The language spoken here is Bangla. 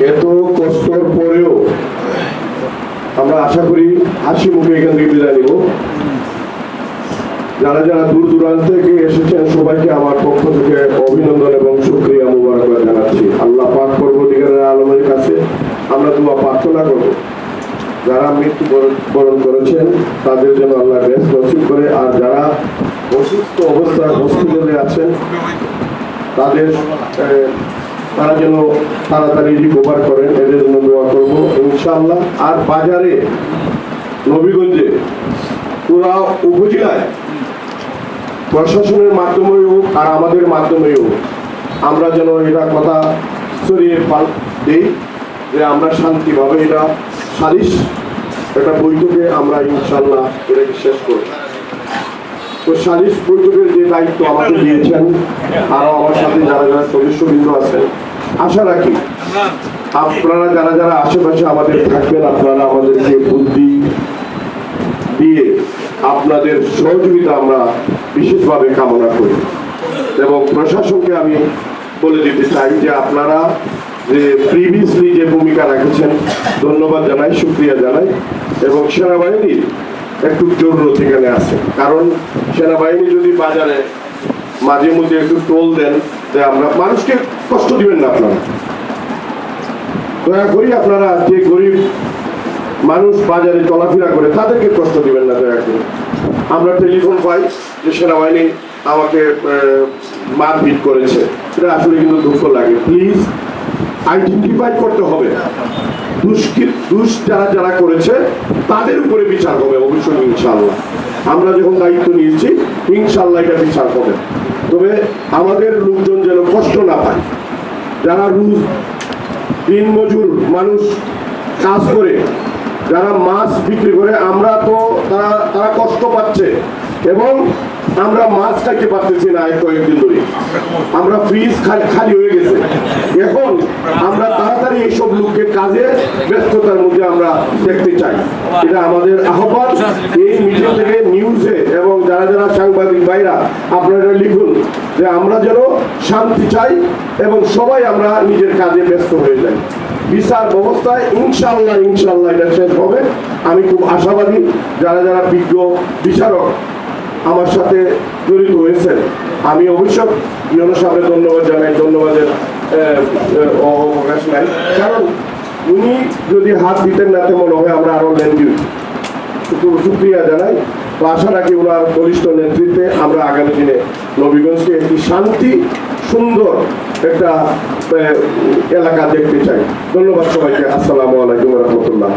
এত কষ্টর পরেও আমরা আশা করি হাসি মুখে এখান থেকে বিদায় নিব। যারা যারা দূর দূরান্ত থেকে এসেছেন, সবাইকে আমার পক্ষ থেকে অভিনন্দন এবং শুক্রিয়া মুবারক জানাচ্ছি। আল্লাহ পাক পর্বদিগারের আলমের কাছে আমরা দোয়া, প্রার্থনা করব। যারা মৃত্যু বরণ- করেছেন, তাদের জন্য আল্লাহ বেশ নসিব করে, আর যারা অসুস্থ অবস্থায় হসপিটালে আছেন, তাদের তারা যেন তাড়াতাড়ি রিকভার করেন এদের জন্য দোয়া করব। ইনশাল্লাহ আর বাজারে নবীগঞ্জে পুরা উপজেলায় প্রশাসনের মাধ্যমেও হোক আর আমাদের মাধ্যমেও হোক, আমরা যেন এটা কথা ছড়িয়ে দিই যে আমরা শান্তিভাবে এটা সালিশ একটা বৈঠকে আমরা ইনশাল্লাহ এটাকে শেষ করব। সালিশ বৈঠকের যে দায়িত্ব আমাকে দিয়েছেন আমার সাথে যারা যারা আছেন, আশা রাখি আপনারা যারা যারা আশেপাশে আমাদের থাকবেন, আপনারা বুদ্ধি দিয়ে আপনাদের সহযোগিতা আমরা বিশেষভাবে কামনা করি। এবং প্রশাসনকে আমি বলে দিতে চাই যে আপনারা যে প্রিভিয়াসলি যে ভূমিকা রাখেছেন, ধন্যবাদ জানাই শুক্রিয়া জানাই। এবং সেনাবাহিনীর একটু জরুরত এখানে আছে। কারণ সেনাবাহিনী যদি বাজারে মাঝে মধ্যে একটু টোল দেন যে আমরা মানুষকে কষ্ট দিবেন না আপনারা। দয়া করি আপনারা যে গরিব মানুষ বাজারে চলাফেরা করে, তাদেরকে কষ্ট দিবেন না দয়া করে। আমরা টেলিফোন পাই যে সেনাবাহিনী আমাকে মারপিট করেছে। এটা আসলে কিন্তু দুঃখ লাগে। প্লিজ আইডেন্টিফাই করতে হবে। যারা যারা করেছে, তাদের উপরে বিচার হবে অবশ্যই ইনশাল্লাহ আমরা যখন দায়িত্ব নিয়েছি ইনশাল্লাহ এটা বিচার হবে। তবে আমাদের লোকজন যেন কষ্ট না পায়, যারা রুজ, দিন মজুর মানুষ কাজ করে, যারা মাছ বিক্রি করে, আমরা তো তারা তারা কষ্ট পাচ্ছে। এবং আমরা মাছ খাইতে পারতেছি না কয়েকদিন ধরে। আমরা ফ্রিজ খালি হয়ে গেছে। এখন আমরা তাড়াতাড়ি এইসব লোককে কাজে ব্যস্ততার মধ্যে আমরা দেখতে চাই। এটা আমাদের আহ্বান। এই মিডিয়া থেকে নিউজে এবং যারা যারা সাংবাদিক ভাইরা, আপনারা লিখুন যে আমরা যেন শান্তি চাই এবং সবাই আমরা নিজের কাজে ব্যস্ত হয়ে যাই। বিচার ব্যবস্থায় ইনশাল্লাহ ইনশাল্লাহ এটা শেষ হবে। আমি খুব আশাবাদী, যারা যারা বিজ্ঞ, বিচারক আমার সাথে জড়িত হয়েছেন। আমি অবশ্য ইয়নো সাহেবের ধন্যবাদ জানাই, ধন্যবাদের অবকাশ নাই। কারণ উনি যদি হাত দিতেন না তেমন হয় আমরা আরও লেন্দি শুধু সুক্রিয়া জানাই। তো আশা রাখি ওনার বলিষ্ঠ নেতৃত্বে আমরা আগামী দিনে নবীগঞ্জকে একটি শান্তি, সুন্দর একটা এলাকা দেখতে চাই। ধন্যবাদ সবাইকে। আসসালামু আলাইকুম রহমতুল্লাহ।